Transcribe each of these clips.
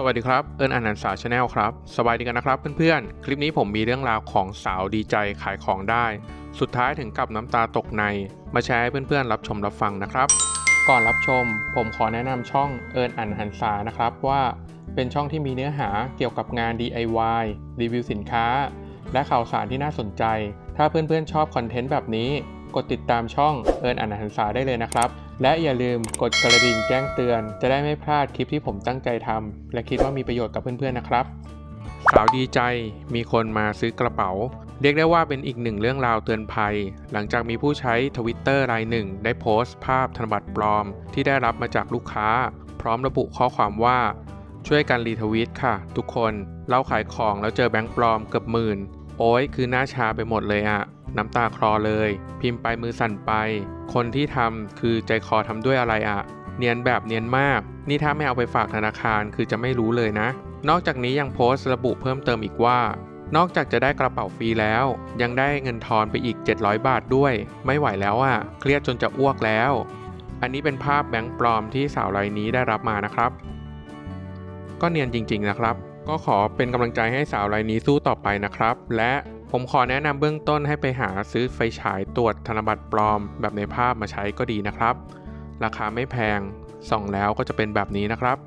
สวัสดีครับ เอิญอนันต์สาชาแนลครับ สบายดีกันนะครับเพื่อนๆ คลิปนี้ผมมีเรื่องราวของสาวดีใจขายของได้ สุดท้ายถึงกับน้ำตาตกใน มาแชร์ให้เพื่อนๆ รับชมรับฟังนะครับ ก่อนรับชม ผมขอแนะนำช่องเอิญอันหันษานะครับว่าเป็นช่องที่มีเนื้อหาเกี่ยวกับงาน DIY รีวิวสินค้า และข่าวสารที่น่าสนใจ ถ้าเพื่อนๆชอบคอนเทนต์แบบนี้ กดติดตามช่องเอิญอันหันษาได้เลยนะครับ และอย่าลืมกดกระดิ่งแจ้งเตือน จะได้ไม่พลาดคลิปที่ผมตั้งใจทำและคิดว่ามีประโยชน์กับเพื่อนๆนะครับ สาวดีใจมีคนมาซื้อกระเป๋า เรียกได้ว่าเป็นอีกหนึ่งเรื่องราวเตือนภัย หลังจากมีผู้ใช้ทวิตเตอร์รายหนึ่ง ได้โพสต์ภาพธนบัตรปลอม ที่ได้รับมาจากลูกค้า พร้อมระบุข้อความว่า ช่วยกันรีทวิตค่ะ ทุกคนเราขายของแล้วเจอแบงค์ปลอมเกือบหมื่น โอ้ยคือหน้าชาไปหมดเลยอะ น้ำตาคลอเลย พิมพ์ไปมือสั่นไป คนที่ทำคือใจคอทำด้วยอะไรอะเนียนแบบเนียนมาก นี่ถ้าไม่เอาไปฝากธนาคารคือจะไม่รู้เลยนะ นอกจากนี้ยังโพสต์ระบุเพิ่มเติมอีกว่า นอกจากจะได้กระเป๋าฟรีแล้ว ยังได้เงินทอนไปอีก 700 บาทด้วย ไม่ไหวแล้วอะเครียดจนจะอ้วกแล้ว อันนี้เป็นภาพแบงค์ปลอมที่สาวรายนี้ได้รับมานะครับ ก็เนียนจริงๆนะครับ ก็ขอเป็นกำลังใจให้สาวรายนี้สู้ต่อไปนะครับ และ ผมขอแนะนำเบื้องต้นให้ไปหาซื้อไฟฉายตรวจธนบัตรปลอม แบบในภาพมาใช้ก็ดีนะครับ ราคาไม่แพง ส่องแล้วก็จะเป็นแบบนี้นะครับ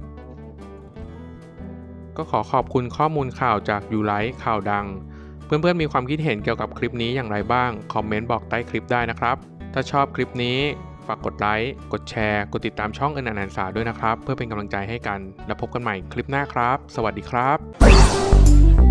ก็ขอขอบคุณข้อมูลข่าวจากยูไลท์ข่าวดัง เพื่อนๆมีความคิดเห็นเกี่ยวกับคลิปนี้อย่างไรบ้าง คอมเมนต์บอกใต้คลิปได้นะครับ ถ้าชอบคลิปนี้ฝากกดไลค์ กดแชร์ กดติดตามช่องเอินอนันสาด้วยนะครับ เพื่อเป็นกำลังใจให้กัน แล้วพบกันใหม่คลิปหน้าครับ สวัสดีครับ